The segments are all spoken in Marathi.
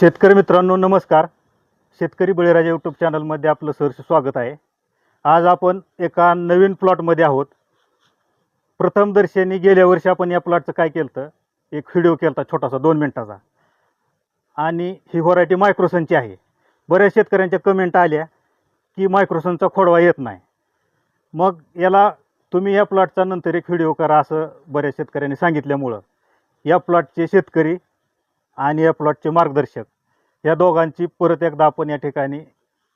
शेतकरी मित्रांनो नमस्कार. शेतकरी बळीराजा यूट्यूब चॅनलमध्ये आपलं सहर्ष स्वागत आहे. आज आपण एका नवीन प्लॉटमध्ये आहोत. प्रथमदर्शनी गेल्या वर्षी आपण या प्लॉटचं काय केलं होतं एक व्हिडिओ केला होता छोटासा दोन मिनटाचा. आणि ही व्हरायटी मायक्रोसनची आहे. बऱ्याच शेतकऱ्यांच्या कमेंट आल्या की मायक्रोसनचा खोडवा येत नाही. मग याला तुम्ही या प्लॉटचा नंतर एक व्हिडिओ करा असं बऱ्याच शेतकऱ्यांनी सांगितल्यामुळं. या प्लॉटचे शेतकरी आणि या प्लॉटचे मार्गदर्शक. या दोघांची परत एकदा आपण या ठिकाणी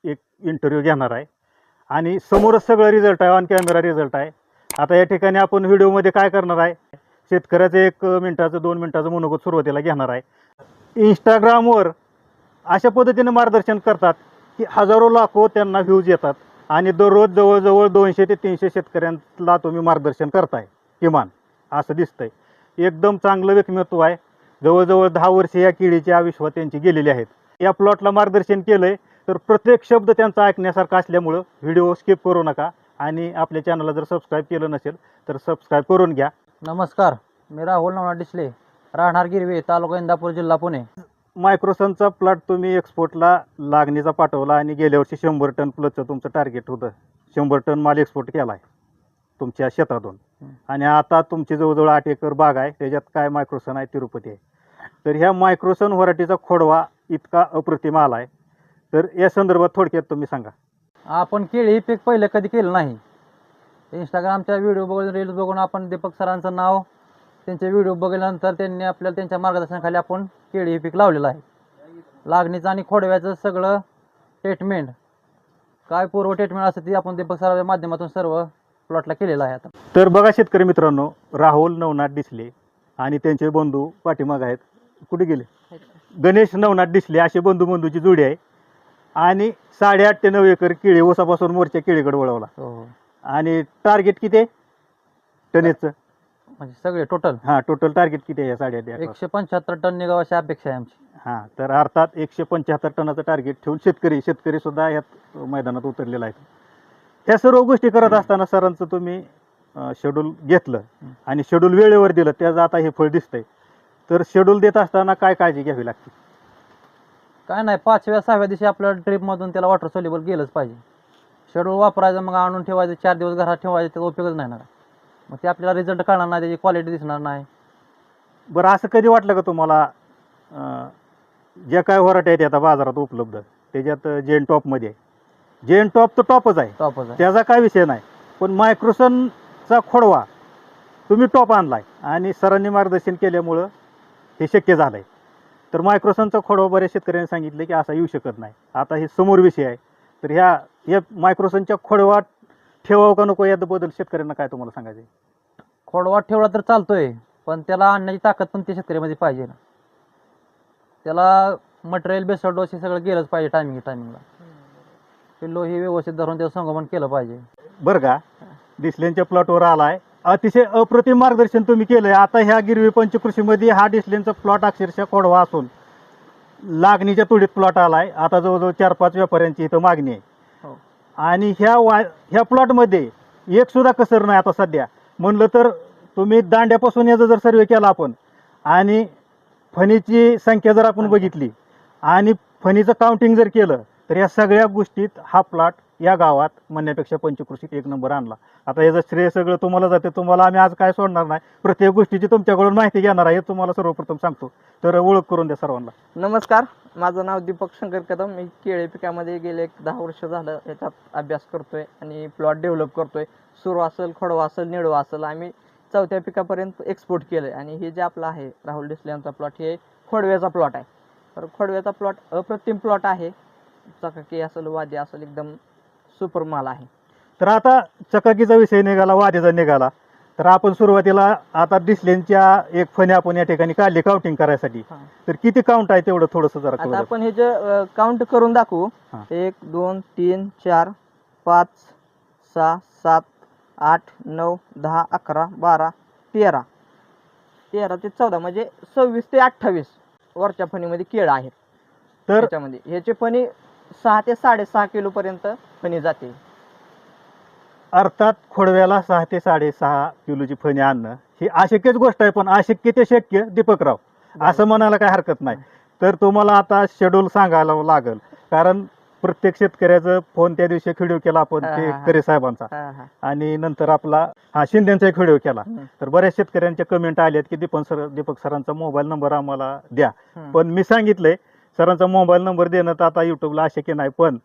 एक इंटरव्ह्यू घेणार आहे. आणि समोरच सगळं रिझल्ट आहे ऑन कॅमेरा रिझल्ट आहे. आता या ठिकाणी आपण व्हिडिओमध्ये काय करणार आहे? शेतकऱ्याचं एक मिनटाचं दोन मिनटाचं मनोगत सुरुवातीला घेणार आहे. इंस्टाग्रामवर अशा पद्धतीने मार्गदर्शन करतात की हजारो लाखो त्यांना व्ह्यूज येतात. आणि दररोज जवळजवळ दोनशे ते तीनशे शेतकऱ्यांना तुम्ही मार्गदर्शन करताय. किमान असं दिसतंय. एकदम चांगलं व्यक्तिमत्व आहे. जवळजवळ दहा वर्षे या किडीच्या विश्वात त्यांची गेलेली आहेत. या प्लॉटला मार्गदर्शन केलंय तर प्रत्येक शब्द त्यांचा ऐकण्यासारखा असल्यामुळं व्हिडिओ स्किप करू नका. आणि आपल्या चॅनलला जर सबस्क्राईब केलं नसेल तर सबस्क्राईब करून घ्या. नमस्कार मी राहुल नवनाथ डिसले राहणार गिरवे तालुका इंदापूर जिल्हा पुणे. मायक्रोसनचा प्लॉट तुम्ही एक्सपोर्टला लागणीचा पाठवला आणि गेल्या वर्षी शंभर टन प्लसचं तुमचं टार्गेट होतं. शंभर टन माल एक्सपोर्ट केला आहे तुमच्या क्षेत्रातून हं. आणि आता तुमची जवळजवळ आठ एकर बाग आहे त्याच्यात काय मायक्रोसन आहे तिरुपती आहे? तर ह्या मायक्रोसन व्हरायटीचा खोडवा इतका अप्रतिम आला आहे तर या संदर्भात थोडक्यात तुम्ही सांगा. आपण केळी हे पीक पहिले कधी केलं नाही? इंस्टाग्रामच्या व्हिडिओ बघून रील्स बघून आपण दीपक सरांचं नाव त्यांचे व्हिडिओ बघितल्यानंतर त्यांनी आपल्याला त्यांच्या मार्गदर्शनाखाली आपण केळी हे पीक लावलेलं आहे. लागणीचं आणि खोडव्याचं सगळं ट्रीटमेंट काय पूर्व ट्रीटमेंट असतं ती आपण दीपक सरांच्या माध्यमातून सर्व प्लॉटला केलेलं आहे आता. तर बघा शेतकरी मित्रांनो राहुल नवनाथ डिसले आणि त्यांचे बंधू पाठीमाग आहेत. कुठे गेले? गणेश नवनाथ डिसले असे बंधू बंधूची जोडी आहे. आणि साडेआठ ते नऊ एकर केळी ओसापासून मोर्चा केळीकडे वळवला. हो. आणि टार्गेट किती आहे? टनेजचं म्हणजे सगळे टोटल हां टोटल टार्गेट किती आहे या साडेआठ एकशे पंच्याहत्तर टन निघावाची अपेक्षा आहे आमची. हां तर अर्थात एकशे पंच्याहत्तर टनाचं टार्गेट ठेवून शेतकरी शेतकरी सुद्धा यात मैदानात उतरलेला आहे. ह्या सर्व गोष्टी करत असताना सरांचं तुम्ही शेड्यूल घेतलं आणि शेड्यूल वेळेवर दिलं त्याचं आता हे फळ दिसतंय. तर शेड्यूल देत असताना काय काळजी घ्यावी लागते? काय नाही पाचव्या सहाव्या दिवशी आपल्या ट्रिपमधून त्याला वॉटर सोल्युबल गेलंच पाहिजे. शेड्यूल वापरायचं मग आणून ठेवायचं चार दिवस घरात ठेवायचं त्याचा उपयोगच नाही ना. मग ते आपल्याला रिझल्ट कळणार नाही त्याची क्वालिटी दिसणार नाही. बरं असं कधी वाटलं का तुम्हाला अं, ज्या काय व्हरायटी आहेत आता बाजारात उपलब्ध? त्याच्यात जेन टॉपमध्ये जेन टॉप तर टॉपच आहे. टॉपच आहे. त्याचा काय विषय नाही. पण मायक्रोसनचा खोडवा तुम्ही टॉप आणलाय. आणि सरांनी मार्गदर्शन केल्यामुळं हे शक्य झालं आहे तर मायक्रोसनचा खोडवा बऱ्याच शेतकऱ्यांनी सांगितलं की असा येऊ शकत नाही. आता हे समोर विषय आहे. तर ह्या या मायक्रोसनच्या खोडवा ठेवावं का नको याबद्दल शेतकऱ्यांना काय तुम्हाला सांगायचं आहे? खोडवा ठेवला तर चालतोय पण त्याला आणण्याची ताकद पण त्या शेतकऱ्यामध्ये पाहिजे ना. त्याला मटेरियल बेस्ड डोस हे सगळं गेलंच पाहिजे टायमिंग टायमिंगला किलो हे व्यवस्थित धरून त्याचं संगोपन केलं पाहिजे. बरं का? डिस्लेनच्या प्लॉटवर आलाय. अतिशय अप्रतिम मार्गदर्शन तुम्ही केलंय. आता ह्या गिरवी पंचकृषीमध्ये हा डिस्लेनचा प्लॉट अक्षरशः खोडवा असून लागणीच्या तुडीत प्लॉट आलाय. आता जवळजवळ चार पाच व्यापाऱ्यांची इथं मागणी आहे. हो. आणि ह्या वा ह्या प्लॉटमध्ये एक सुद्धा कसर नाही आता सध्या. म्हणलं तर तुम्ही दांड्यापासून याचा जर सर्वे केला आपण आणि फणीची संख्या जर आपण बघितली आणि फणीचं काउंटिंग जर केलं तर या सगळ्या गोष्टीत हा प्लॉट या गावात म्हणण्यापेक्षा पंचकृषीत एक नंबर आणला. आता याचं श्रेय सगळं तुम्हाला जाते तुम्हाला आम्ही आज काय सोडणार नाही? प्रत्येक गोष्टीची तुमच्याकडून माहिती घेणार आहे हे तुम्हाला सर्वप्रथम सांगतो. तर ओळख करून द्या सर्वांना. नमस्कार माझं नाव दीपक शंकर कदम. मी केळे पिकामध्ये गेले एक दहा वर्ष झालं याच्यात अभ्यास करतोय आणि प्लॉट डेव्हलप करतोय. सुरू असेल खोडवा असेल निडवा असेल आम्ही चौथ्या पिकापर्यंत एक्सपोर्ट केलं आहे आणि हे जे आपलं आहे राहुल डिसले यांचा प्लॉट हे खोडव्याचा प्लॉट आहे. तर खोडव्याचा प्लॉट अप्रतिम प्लॉट आहे. चकाकी असेल वादी असेल एकदम सुपर माल आहे. तर आता चकाकीचा विषय निघाला वादेचा निघाला. तर आपण सुरुवातीला आता डिस्लेनच्या एक फणी आपण या ठिकाणी काढली काउंटिंग करायसाठी. हा. तर किती काउंट आहे तेवढं थोडंसं जरा आता कळू द्या. आपण हे जे काउंट करून दाखवू. हा. एक दोन तीन चार पाच सहा सात आठ नऊ दहा अकरा बारा तेरा. तेरा ते चौदा म्हणजे सव्वीस ते अठ्ठावीस वरच्या फणीमध्ये केळं आहेत. तर त्याच्यामध्ये. ह्याचे फणी सहा ते साडेसहा किलो पर्यंत फणी जाते. अर्थात खोडव्याला सहा ते साडेसहा किलोची फणी आणणं ही अशक्यच गोष्ट आहे पण अशक्य ते शक्य दीपकराव. असं म्हणायला काय हरकत नाही. तर तुम्हाला आता शेड्यूल सांगायला लागेल. कारण प्रत्येक शेतकऱ्याचं फोन त्या दिवशी एक व्हिडिओ केला आपण हा, ते हा. करे साहेबांचा. हा हा. आणि नंतर आपला हा शिंदेचा एक व्हिडिओ केला. हम्म. तर बऱ्याच शेतकऱ्यांच्या कमेंट आल्यात की दीपक सर दीपक सरांचा मोबाईल नंबर आम्हाला द्या. हम्म. पण मी सांगितलंय सरांचा मोबाईल नंबर देणं तर आता युट्यूबला अशक्य नाही पण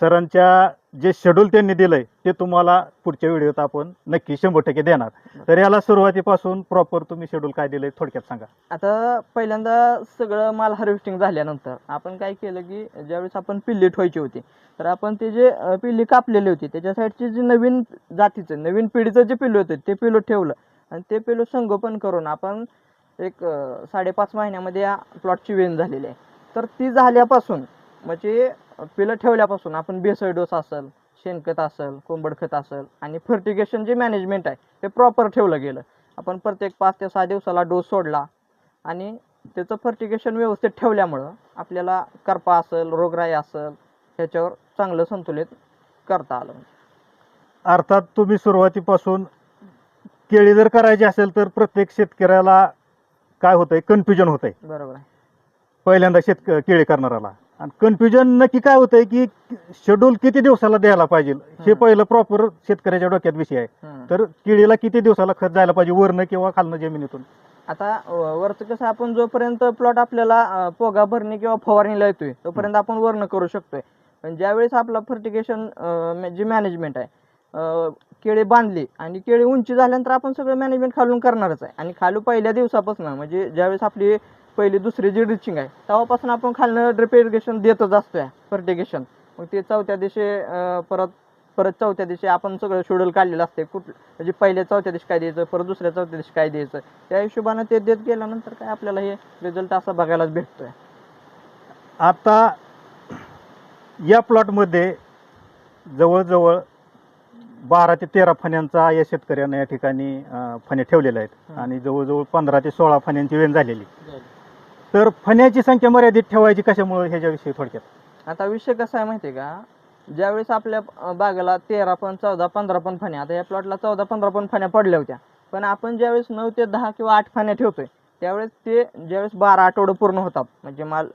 सरांच्या जे शेड्यूल त्यांनी दिलंय ते तुम्हाला पुढच्या व्हिडिओत आपण नक्की शंभर टक्के देणार. तर याला सुरुवातीपासून प्रॉपर तुम्ही शेड्यूल काय दिलंय थोडक्यात सांगा. आता पहिल्यांदा सगळं माल हार्वेस्टिंग झाल्यानंतर आपण काय केलं की ज्यावेळेस आपण पिल्ली ठेवायची होती तर आपण ते जे पिल्ली कापलेली होती त्याच्या साईडची जे नवीन जातीचं नवीन पिढीचं जे पिल्लू होतं ते पिल्लू ठेवलं. आणि ते पिल्लू संगोपन करून आपण एक साडेपाच महिन्यामध्ये या प्लॉटची वेन झालेली आहे. तर ती झाल्यापासून म्हणजे पिलं ठेवल्यापासून आपण बेसळ डोस असेल शेणखत असेल कोंबड खत असेल आणि फर्टिगेशन जे मॅनेजमेंट आहे ते प्रॉपर ठेवलं गेलं. आपण प्रत्येक पाच ते सहा दिवसाला डोस सोडला आणि त्याचं फर्टिगेशन व्यवस्थित ठेवल्यामुळं आपल्याला करपा असेल रोगराई असेल ह्याच्यावर चांगलं संतुलित करता आलं. अर्थात तुम्ही सुरुवातीपासून केळी जर करायची असेल तर प्रत्येक शेतकऱ्याला काय होतंय? कन्फ्युजन होतंय. बरोबर आहे. पहिल्यांदा शेतक केळी करणाऱ्याला. आणि कन्फ्युजन नक्की काय होतंय की शेड्यूल किती दिवसाला द्यायला पाहिजे? हे. पहिलं प्रॉपर शेतकऱ्याच्या डोक्यात विषय आहे. तर केळीला किती दिवसाला खत जायला पाहिजे? वरनं किंवा खालनं जमिनीतून? आता वरचं कसं आपण जोपर्यंत प्लॉट आपल्याला पोगा भरणी किंवा फवारणीला येतोय तोपर्यंत आपण वर्ण करू शकतोय. पण ज्यावेळेस आपला फर्टिगेशन जी मॅनेजमेंट आहे केळी बांधली आणि केळी उंची झाल्यानंतर आपण सगळं मॅनेजमेंट खालून करणारच आहे. आणि खालू पहिल्या दिवसापासून म्हणजे ज्यावेळेस आपली पहिली दुसरी जी रिचिंग आहे. तेव्हापासून आपण खालनं ड्रिप इरिगेशन देतच असतोय फर्टिगेशन मग ते चौथ्या दिवशी परत परत चौथ्या दिवशी आपण सगळं शेड्यूल काढलेलं असते कुठ म्हणजे पहिल्या चौथ्या दिवशी काय द्यायचं परत दुसऱ्या चौथ्या दिवशी काय द्यायचं? त्या हिशोबानं ते देत गेल्यानंतर काय आपल्याला हे रिझल्ट असा बघायलाच भेटतोय. आता या प्लॉटमध्ये जवळजवळ बारा ते तेरा फण्यांचा या शेतकऱ्यांना या ठिकाणी अं, फणे ठेवलेल्या आहेत. आणि जवळजवळ पंधरा ते सोळा फण्यांची वेण झालेली. तर फण्याची संख्या मर्यादित ठेवायची कशामुळे ह्याच्याविषयी थोडक्यात? आता विषय कसा आहे माहिती आहे का? ज्यावेळेस आपल्या बागेला तेरा पण चौदा पंधरा पण फण्या आता या प्लॉटला चौदा पंधरा पण फण्या पडल्या होत्या. पण आपण ज्यावेळेस नऊ ते दहा किंवा आठ फण्या ठेवतोय त्यावेळेस ते ज्यावेळेस बारा आठवडं पूर्ण होतात. म्हणजे माल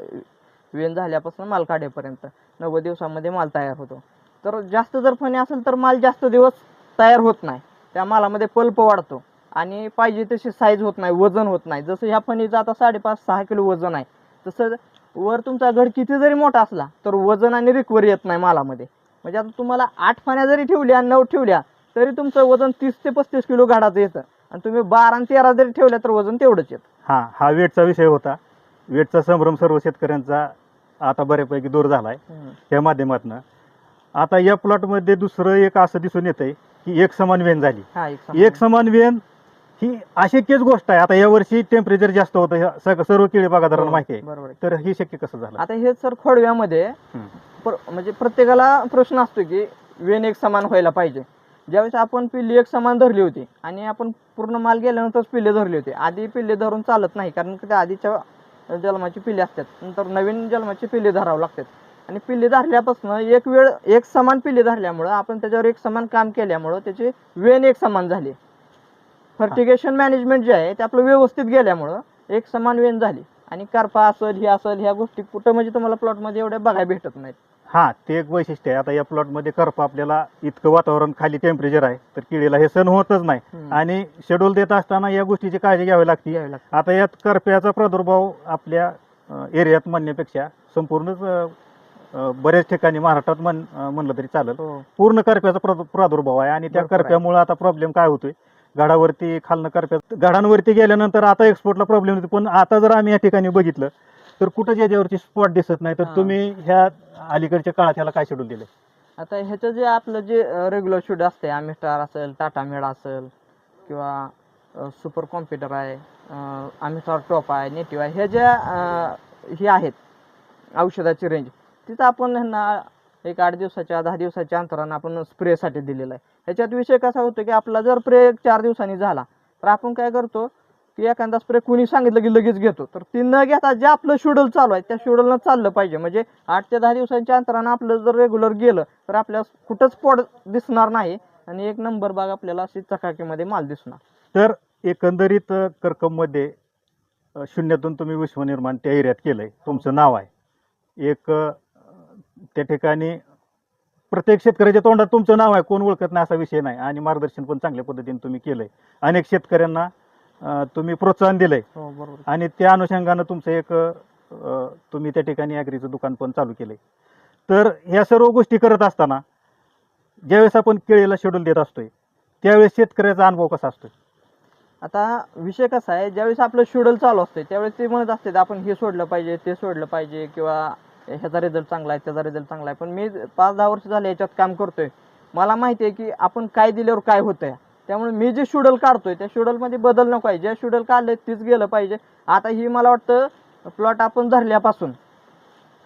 वेन झाल्यापासून माल काढेपर्यंत नव्वद दिवसामध्ये माल तयार होतो. तर जास्त जर फणी असेल तर माल जास्त दिवस तयार होत नाही. त्या मालामध्ये पल्प वाढतो. आणि पाहिजे तशी साईज होत नाही वजन होत नाही. जसं ह्या फणीचं आता साडेपाच सहा किलो वजन आहे. तसं वर तुमचा घड किती जरी मोठा असला तर वजन आणि रिकवरी येत नाही मालामध्ये. म्हणजे आता तुम्हाला आठ फाण्या जरी ठेवल्या नऊ ठेवल्या तरी तुमचं वजन तीस ते पस्तीस किलो घाडाचं येतं. आणि तुम्ही बारा आणि तेरा जरी ठेवल्या तर वजन तेवढंच येतं. हा हा वेटचा विषय होता. वेटचा संभ्रम सर्व शेतकऱ्यांचा आता बऱ्यापैकी दूर झाला आहे त्या माध्यमातून. आता या प्लॉटमध्ये दुसरं एक असं दिसून येतंय की एक समान वेन झाली. हा एक एक समान वेन ही अशक्यच गोष्ट आहे. आता यावर्षी टेम्परेचर जास्त होतं. ह्या सग- सर्व केळी बागादारांना माहिती आहे. हो, बरोबर आहे. तर हे शक्य कसं झालं? आता हे सर खोडव्यामध्ये हम्म. प्र- म्हणजे प्रत्येकाला प्रश्न असतो की वेन एक समान व्हायला पाहिजे. ज्यावेळेस आपण पिल्ली एक समान धरली होती आणि आपण पूर्ण माल गेल्यानंतरच पिल्ले धरले होते. आधी पिल्ले धरून चालत नाही. कारण की त्या आधीच्या जन्माची पिल्ले असतात. नंतर नवीन जन्माची पिल्ले धरावं लागतात. आणि पिल्ले धरल्यापासून एक वेळ एक समान पिल्ले धरल्यामुळं आपण त्याच्यावर एक समान काम केल्यामुळं त्याची वेन एक समान झाली. फर्टिगेशन मॅनेजमेंट जे आहे ते आपलं व्यवस्थित गेल्यामुळं एक समान वेन झाली आणि करपा असेल ही असेल ह्या गोष्टी कुठं म्हणजे तुम्हाला प्लॉटमध्ये एवढ्या बघायला भेटत नाहीत हा ते एक वैशिष्ट्य आहे आता या प्लॉटमध्ये करप आपल्याला इतकं वातावरण खाली टेम्परेचर आहे तर केळीला हे सण होतच नाही हम्म. आणि शेड्यूल देत असताना या गोष्टीची काळजी घ्यावी लागते. आता यात करप्याचा प्रादुर्भाव आपल्या एरियात म्हणण्यापेक्षा संपूर्णच अ, अ, बऱ्याच ठिकाणी महाराष्ट्रात म्हण अ, म्हणलं तरी चालेल हो. पूर्ण करप्याचा प्रादु- प्रादुर्भाव आहे आणि त्या भरपूर आहे. करप्यामुळे आता प्रॉब्लेम काय होतोय गाडावरती खालनं करप्या गाडांवरती गेल्यानंतर आता एक्सपोर्टला प्रॉब्लेम होतो पण आता जर आम्ही या ठिकाणी बघितलं तर कुठं याच्यावरती स्पॉट दिसत नाही. तर. तुम्ही ह्या अलीकडच्या काळात ह्याला काय शेड्यूल दिले आता ह्याचं जे आपलं जे रेग्युलर शूट असते आमिस्टार असेल टाटा मेड असेल किंवा सुपर कॉम्प्युटर आहे आमिस्टार टॉप आहे नेटिव्ह आहे ह्या ज्या हे आहेत औषधाची रेंज तिथं आपण ह्यांना एक आठ दिवसाच्या दहा दिवसाच्या अंतरानं आपण स्प्रेसाठी दिलेला आहे. ह्याच्यात विषय कसा होतो की आपला जर स्प्रे चार दिवसांनी झाला तर आपण काय करतो की एखादा स्प्रे कुणी सांगितलं की लगेच घेतो. तर ती न घेता जे आपलं शेड्यूल चालू आहे त्या शेड्यूलनं चाललं पाहिजे. म्हणजे आठ ते दहा दिवसांच्या अंतरानं आपलं जर रेग्युलर गेलं तर आपल्याला कुठंच पोट दिसणार नाही. आणि एक नंबर बाग आपल्याला अशी चकाकीमध्ये माल दिसणार. तर एकंदरीत कर्कममध्ये शून्यातून तुम्ही विश्वनिर्माण त्या एरियात केलं आहे तुमचं नाव आहे. एक त्या ठिकाणी प्रत्येक शेतकऱ्याच्या तोंडात तुमचं नाव आहे कोण ओळखत नाही असा विषय नाही. आणि मार्गदर्शन पण चांगल्या पद्धतीने तुम्ही केलंय. अनेक शेतकऱ्यांना अ, तुम्ही प्रोत्साहन दिलंय. हो बरोबर. आणि त्या अनुषंगानं तुमचं एक अ, तुम्ही त्या ठिकाणी ॲग्रीचं दुकान पण चालू केलंय. तर ह्या सर्व गोष्टी करत असताना ज्यावेळेस आपण केळीला शेड्यूल देत असतोय त्यावेळेस शेतकऱ्याचा अनुभव कसा असतोय? आता विषय कसा आहे ज्यावेळेस आपलं शेड्यूल चालू असते त्यावेळेस ते म्हणत असते आपण हे सोडलं पाहिजे ते सोडलं पाहिजे किंवा ह्याचा रिझल्ट चांगला आहे त्याचा रिझल्ट चांगला आहे. पण मी पाच दहा वर्ष झाले याच्यात काम करतोय. मला माहिती आहे की आपण काय दिल्यावर काय होतंय. त्यामुळे मी जे शेड्यूल काढतोय त्या शेड्यूलमध्ये बदल नको आहे. जे शेड्यूल काढलंय तीच गेलं पाहिजे. आता ही मला वाटतं प्लॉट आपण धरल्यापासून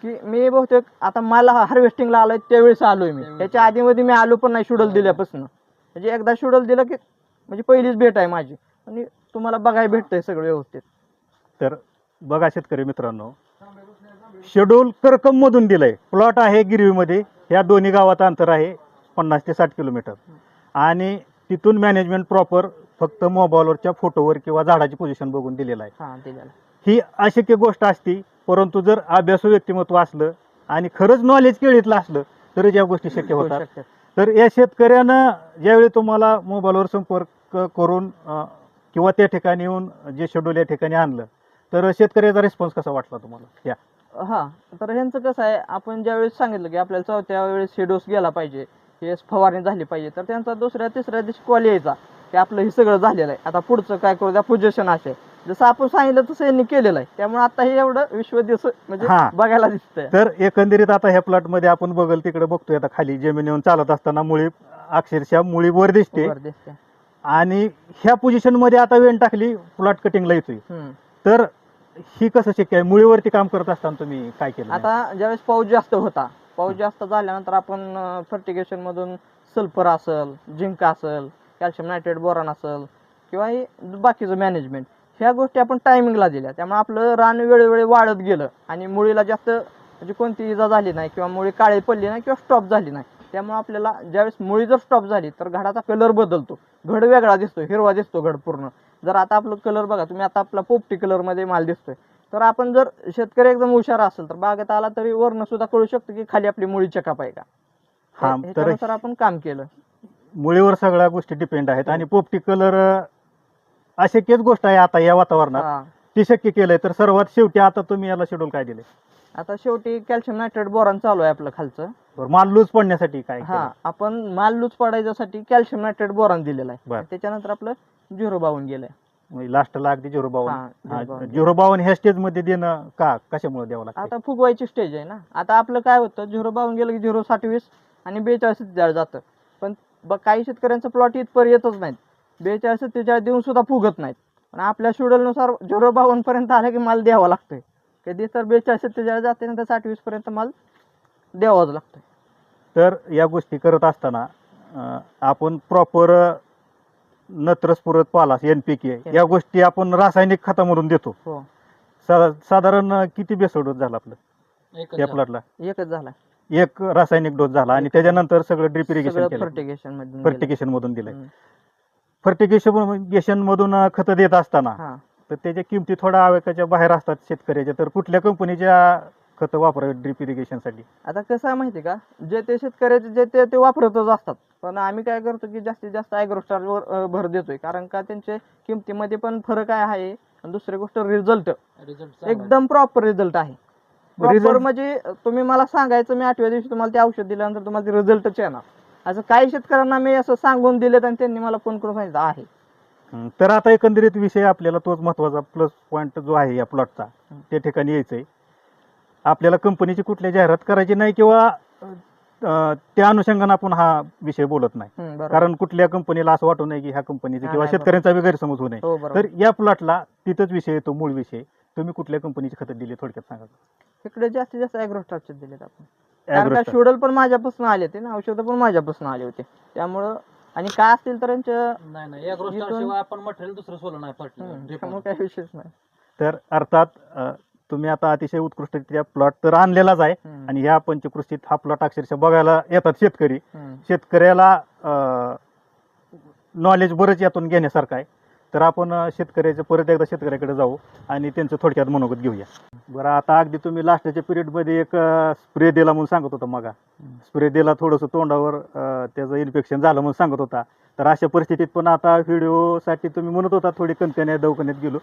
की मी बहुतेक आता मला हार्वेस्टिंगला आलोय त्यावेळेस आलोय मी. त्याच्या आधीमध्ये मी आलो पण नाही शेड्यूल दिल्यापासून. म्हणजे एकदा शेड्यूल दिलं की म्हणजे पहिलीच भेट आहे माझी. आणि तुम्हाला बघायला भेटतंय सगळं व्यवस्थित. तर बघा शेतकरी मित्रांनो शेड्यूल करकम मधून दिलंय. प्लॉट आहे गिरवीमध्ये. ह्या दोन्ही गावात अंतर आहे. पन्नास ते साठ किलोमीटर. आणि तिथून मॅनेजमेंट प्रॉपर फक्त मोबाईलवरच्या फोटोवर किंवा झाडाची पोझिशन बघून दिलेलं आहे. हा दिलेलं ही अशक्य गोष्ट असती परंतु जर अभ्यासू व्यक्तिमत्व असलं आणि खरंच नॉलेज केळीतलं असलं तरच या गोष्टी शक्य होतात. तर या शेतकऱ्यानं ज्यावेळी तुम्हाला मोबाईलवर संपर्क करून किंवा त्या ठिकाणी येऊन जे शेड्यूल या ठिकाणी आणलं तर शेतकऱ्याचा रिस्पॉन्स कसा वाटला तुम्हाला? या. हा तर ह्यांचं कसं आहे आपण ज्यावेळेस सांगितलं की आपल्याला चौथ्या वेळेस हे डोस गेला पाहिजे हे फवारणी झाली पाहिजे तर त्यांचा दुसऱ्या तिसऱ्या दिवशी कॉल यायचा की आपलं हे सगळं झालेलं आहे आता पुढचं काय करू द्या पोझिशन असे जसं आपण सांगितलं तसं यांनी केलेलं आहे त्यामुळे आता हे एवढं विश्व दिवस म्हणजे हा. बघायला दिसतंय तर एकंदरीत आता ह्या प्लॉटमध्ये आपण बघल तिकडे बघतोय आता खाली जमीन येऊन चालत असताना मुळी अक्षरशः मुळी वर दिसते वर दिसतंय. आणि ह्या पोझिशनमध्ये आता वेण टाकली प्लॉट कटिंगला येतोय हम्म. तर ही कसं शक्य आहे? मुळीवरती काम करत असताना तुम्ही काय केलं? आता ज्यावेळेस पाऊस जास्त होता पाऊस जास्त झाल्यानंतर आपण फर्टिगेशन मधून सल्फर असेल झिंक असेल कॅल्शियम नायट्रेट बोरॉन असेल किंवा हे बाकीचं मॅनेजमेंट ह्या गोष्टी आपण टायमिंगला दिल्या. त्यामुळे आपलं रान वेळोवेळी वाढत गेलं आणि मुळीला जास्त म्हणजे कोणती इजा झाली नाही किंवा मुळी काळी पडली नाही किंवा स्टॉप झाली नाही. त्यामुळे आपल्याला ज्यावेळेस मुळी जर स्टॉप झाली तर घडाचा कलर बदलतो. घड वेगळा दिसतो हिरवा दिसतो घड पूर्ण. जर आता आपलं कलर बघा तुम्ही आता आपला पोपटी कलरमध्ये माल दिसतोय तर आपण जर शेतकरी एकदम हुशार असेल तर बागेत आला तरी वर्ण सुद्धा कळू शकतो की खाली आपली मुळी चकाप आहे का हा, तर- ह्याच्यानुसार आपण काम केलं मुळीवर सगळ्या गोष्टी डिपेंड आहेत. आणि पोपटी कलर अशक्यच गोष्ट आहे आता या वातावरणात हा. ती शक्य केलंय तर सर्वात शेवटी आता तुम्ही याला शेड्यूल काय दिले आता शेवटी कॅल्शियम नायट्रेट बोरॉन चालू आहे आपलं खालचं बरं माल लूज पडण्यासाठी काय हा? आपण माल लूज पडायच्यासाठी कॅल्शियम नायट्रेट बोरॉन दिलेलं आहे बरं. त्याच्यानंतर आपलं झिरो बावून गेलंय. म्हणजे लास्टला अगदी झिरो हा, बावन झिरो बावन. झिरो बावन ह्या स्टेजमध्ये देणं का? कशामुळे द्यावं लागतं आता फुगवायची स्टेज आहे ना. आता आपलं काय होतं झिरो बावून गेलं की झिरो साठवीस आणि बेचाळीस सत्तेचाळीस जातं. पण ब- काही शेतकऱ्यांचं प्लॉट इथपर्यंत येतच नाहीत. बेचाळीस सत्तेचाळीस देऊन सुद्धा फुगत नाहीत. पण आपल्या शेड्यूलनुसार झिरो बावन्न पर्यंत आलं की माल द्यावा लागतोय. कधी तर बेचाळीस सत्तेचाळीस जाते ना तर साठवीस पर्यंत माल द्यावाच लागतोय. तर या गोष्टी करत असताना अं, आपण प्रॉपर नत्रस्फुरत पालास एन पी के या गोष्टी आपण रासायनिक खतामधून देतो. हो. सा- साधारण किती बेसोड डोस झाला आपलं? एकच या झालं. प्लॉटला एकच झाला. एक रासायनिक डोस झाला आणि. त्याच्यानंतर सगळं ड्रिप इरिगेशन सगळं केलं फर्टिगेशनमध्ये फर्टिगेशन मधून दिलंय. हम्म. फर्टिगेशन मधून खतं देत असताना हा. तर त्याच्या किमती थोड्या आवेकाच्या बाहेर असतात शेतकऱ्याच्या. तर कुठल्या कंपनीच्या खतं वापरावे ड्रिप इरिगेशनसाठी. आता कसं आहे माहिती का? जे ते शेतकऱ्याचे जे ते ते वापरतच असतात. पण आम्ही काय करतो की जास्तीत जास्त ॲग्रोस्टार वर अं, भर देतोय. कारण का त्यांचे किमतीमध्ये पण फरक आहे आणि दुसरी गोष्ट रिझल्ट आहे. एकदम प्रॉपर रिझल्ट आहे. प्रॉपर Result- म्हणजे तुम्ही मला सांगायचं मी आठव्या दिवशी तुम्हाला ते औषध दिल्यानंतर तुम्हाला ते रिझल्टच येणार. असं काही शेतकऱ्यांना मी असं सांगून दिलेत आणि त्यांनी मला फोन करून सांगितलं आहे. हं, तर आता एकंदरीत विषय आपल्याला तोच महत्त्वाचा प्लस पॉईंट जो आहे या प्लॉटचा. त्या ठिकाणी यायचंय. आपल्याला कंपनीची कुठल्या जाहिरात करायची नाही किंवा अं, त्या अनुषंगाने आपण हा विषय बोलत नाही. हम्म, बरोबर. कारण कुठल्या कंपनीला असं वाटू नये की ह्या कंपनीचं हा, किंवा नाही, शेतकऱ्यांचा बी गैरसमज होऊ नये. हो तर या प्लॉटला तिथंच विषय येतो मूळ विषय. तुम्ही कुठल्या कंपनीची खतं दिली थोडक्यात सांगा. इकडे जास्तीत जास्त ॲग्रोस्टारचे दिलेत आपण. कारण का Agrostar. शुडल पण माझ्यापासून आले होते ना औषधं पण माझ्यापासून आले होते. त्यामुळं आणि काय असतील तर यांच्या नाही नाही शिवाय आपण मटेरियल दुसरं सोडलं नाही हम्म, विषयच नाही. तर अर्थात अं, तुम्ही आता अतिशय उत्कृष्टरित्या प्लॉट तर आणलेलाच आहे. हम्म, आणि ह्या पंचकृषीत हा प्लॉट अक्षरशः बघायला येतात शेतकरी. हम्म. शेतकऱ्याला नॉलेज बरंच यातून घेण्यासारखं आहे. तर आपण अं, शेतकऱ्याचं परत एकदा शेतकऱ्याकडे जाऊ आणि त्यांचं थोडक्यात मनोगत घेऊया. बरं आता अगदी तुम्ही लास्टच्या पिरियडमध्ये एक स्प्रे दिला म्हणून सांगत होता मगा. स्प्रे दिला थोडंसं तोंडावर अं, त्याचं इन्फेक्शन झालं म्हणून सांगत होता. तर अशा परिस्थितीत पण आता व्हिडिओसाठी तुम्ही म्हणत होता थोडी कणकण्यात दवाखान्यात गेलो.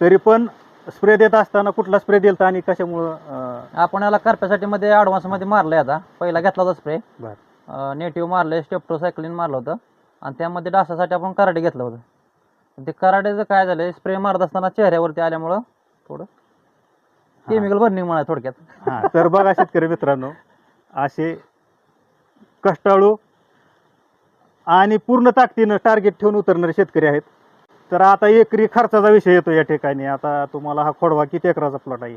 तरी पण स्प्रे देत असताना कुठला स्प्रे दिलता आणि कशामुळं अं, आपण याला करप्यासाठी मध्ये ॲडव्हान्समध्ये मारलंय आता. पहिला घेतला होता स्प्रे बरं. नेटिव्ह मारलंय स्टेप्टोसायक्लिन मारलं होतं. आणि त्यामध्ये डासासाठी आपण कराटे घेतलं होतं. ते कराटेचं काय झालंय स्प्रे मारत असताना चेहऱ्यावरती आल्यामुळं थोडं केमिकल बर्निंग म्हणा थोडक्यात. हां तर बघा शेतकरी मित्रांनो असे कष्टाळू आणि पूर्ण ताकदीनं टार्गेट ठेवून उतरणारे शेतकरी आहेत. तर आता एकरी खर्चाचा विषय येतो या ठिकाणी. आता तुम्हाला हा खोडवा किती एकराचा प्लॉट आहे?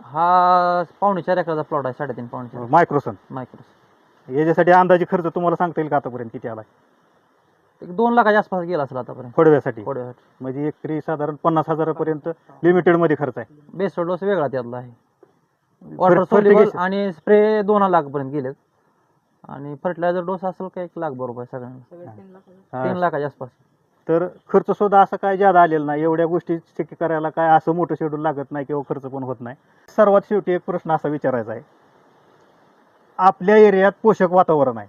हा पावणे चार एकराचा प्लॉट आहे साडेतीन पावणे चार. मायक्रोसन मायक्रोस याच्यासाठी अंदाजे खर्च तुम्हाला सांगता येईल का आतापर्यंत किती आला एक दोन लाखाच्या आसपास गेला असेल आतापर्यंत. खोडव्यासाठी? थोड्यासाठी म्हणजे एकरी साधारण पन्नास हजारापर्यंत लिमिटेडमध्ये खर्च आहे. बेस्ट डोस वेगळा त्यातला आहे. वॉटर सोल्युबल fertigation- आणि स्प्रे दोन लाखपर्यंत गेलेत. आणि फर्टिलायझर डोस असेल का एक लाख बरोबर सगळ्यांना. हा, तीन लाखाच्या आसपास. तर खर्च सुद्धा असा काय ज्यादा आलेला नाही. एवढ्या गोष्टी चेक करायला काय असं मोठं शेड्यूल लागत नाही किंवा खर्च पण होत नाही. सर्वात शेवटी एक प्रश्न असा विचारायचा आहे. आपल्या एरियात पोषक वातावरण आहे.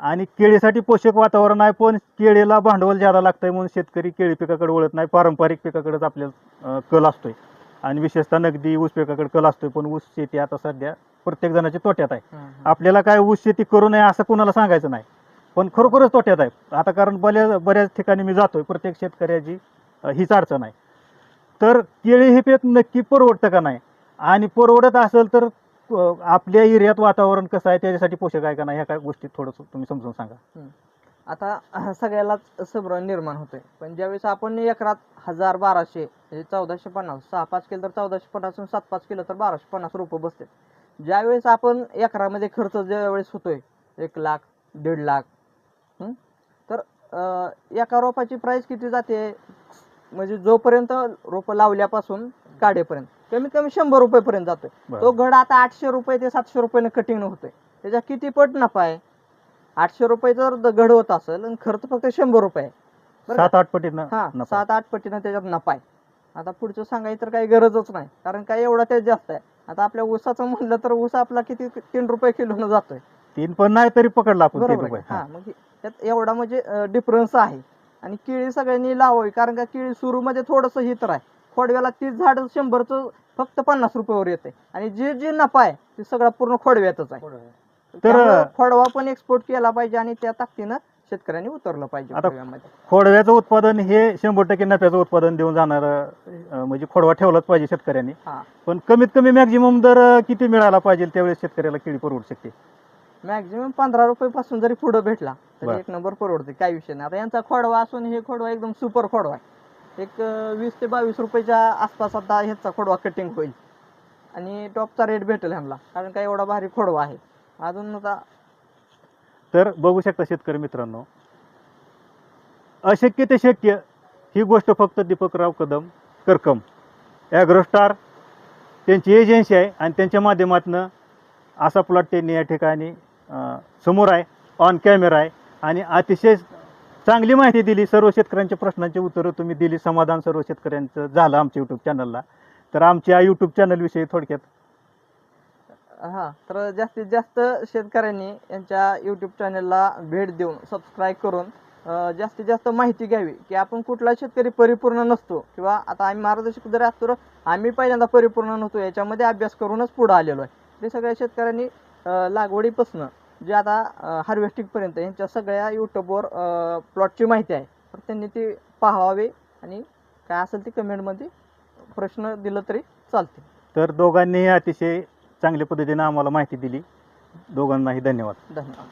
आणि केळीसाठी पोषक वातावरण आहे पण केळीला भांडवल ज्यादा लागतंय म्हणून शेतकरी केळी पिकाकडे वळत नाही. पारंपरिक पिकाकडेच आपल्याला कल असतोय. आणि विशेषतः नगदी ऊस पिकाकडे कल असतोय पण ऊस शेती आता सध्या प्रत्येक जणाची तोट्यात आहे. आपल्याला काय ऊस शेती करू नये असं कोणाला सांगायचं नाही. पण खरोखरच तोट्यात आहे. आता कारण बऱ्याच बऱ्याच ठिकाणी मी जातोय प्रत्येक शेतकऱ्याची हीच अडचण आहे. तर केळी हे पीक नक्की परवडतं का नाही? आणि परवडत असेल तर आपल्या एरियात वातावरण कसं आहे त्याच्यासाठी पोषक आहे का नाही ह्या काय गोष्टी थोडंसं तुम्ही समजून सांगा. आता सगळ्यालाच संभ्रम निर्माण होतोय. पण ज्यावेळेस आपण एकरात हजार बाराशे म्हणजे चौदाशे पन्नास सहा पाच केलं तर चौदाशे पन्नास सात पाच केलं तर बाराशे पन्नास रुपये बसते ज्यावेळेस आपण एकरामध्ये खर्च ज्यावेळेस होतोय एक लाख दीड लाख तर एका रोपाची प्राइस किती जाते? म्हणजे जोपर्यंत रोपं लावल्यापासून काढेपर्यंत. कमीत कमी शंभर रुपयेपर्यंत जातोय. तो घड आता आठशे रुपये ते सातशे रुपयाने कटिंग होतोय. त्याच्या किती पट नफा आहे? आठशे रुपये जर घड होत असेल आणि खर्च फक्त शंभर रुपये? सात आठ पटीनं हा. सात आठ पटीनं त्याच्यात नफा आहे. आता पुढचं सांगायचं तर काही गरजच नाही. कारण काय एवढा त्यात जास्त आहे. आता आपल्या ऊसाचं म्हणलं तर ऊस आपला किती तीन रुपये किलोनं जातोय. तीन पण नाही तरी पकडला आपण तीन बरोबर. रुपये. आहे. हा. मग हे- त्यात एवढा म्हणजे डिफरन्स आहे. आणि केळी सगळ्यांनी लावावी कारण का केळी सुरूमध्ये थोडस ही तर आहे. खोडव्याला तीस झाड शंभरचं फक्त पन्नास रुपयावर येते आणि जे जे नफा आहे ते सगळा पूर्ण खोडव्यातच आहे. तर- त्यामुळं खोडवा पण एक्सपोर्ट केला पाहिजे आणि त्या ताकदीनं शेतकऱ्यांनी उतरलं पाहिजे आता- खोडव्यामध्ये. खोडव्याचं उत्पादन हे शंभर टक्के नफ्याचं उत्पादन देऊन जाणार म्हणजे खोडवा ठेवलाच पाहिजे शेतकऱ्यांनी. हा. पण कमीत कमी मॅक्झिमम दर अं, किती मिळाला पाहिजे त्यावेळेस शेतकऱ्याला केळी परवडू शकते? मॅक्झिमम पंधरा रुपये पासून जरी पुढे भेटला. तरी एक नंबर परवडते काही विषय नाही. आता यांचा खोडवा असून हे खोडवा एकदम सुपर खोडवा आहे. एक वीस ते बावीस रुपयाच्या आसपास आता ह्याचा खोडवा कटिंग होईल. आणि टॉपचा रेट भेटेल ह्यांना कारण का एवढा भारी खोडवा आहे. अजून आता तर बघू शकता शेतकरी मित्रांनो अशक्य ते शक्य ही गोष्ट फक्त दीपकराव कदम करकम. ॲग्रोस्टार त्यांची एजन्सी आहे आणि त्यांच्या माध्यमातून असा प्लॉट त्यांनी या ठिकाणी समोर आहे ऑन कॅमेरा आहे. आणि अतिशय चांगली माहिती दिली सर्व शेतकऱ्यांच्या प्रश्नांची उत्तरं तुम्ही दिली समाधान सर्व शेतकऱ्यांचं झालं आमच्या यूट्यूब चॅनलला तर आमच्या यूट्यूब चॅनलविषयी थोडक्यात. हा तर जास्तीत जास्त शेतकऱ्यांनी यांच्या यूट्यूब चॅनलला भेट देऊन सबस्क्राईब करून जास्तीत जास्त माहिती घ्यावी की आपण कुठला शेतकरी परिपूर्ण नसतो किंवा आता आम्ही मार्गदर्शक जरी असतो तर आम्ही पहिल्यांदा परिपूर्ण नव्हतो याच्यामध्ये अभ्यास करूनच पुढे आलेलो आहे. ते सगळ्या शेतकऱ्यांनी लागवडीपासून लागवडीपासनं जे आता हार्वेस्टिंगपर्यंत यांच्या सगळ्या यूट्यूबवर प्लॉटची माहिती आहे. तर त्यांनी ती पाहावे आणि काय असेल ते कमेंटमध्ये प्रश्न दिलं तरी चालते तर दोघांनीही अतिशय चांगल्या पद्धतीने आम्हाला माहिती दिली. दोघांनाही धन्यवाद. धन्यवाद.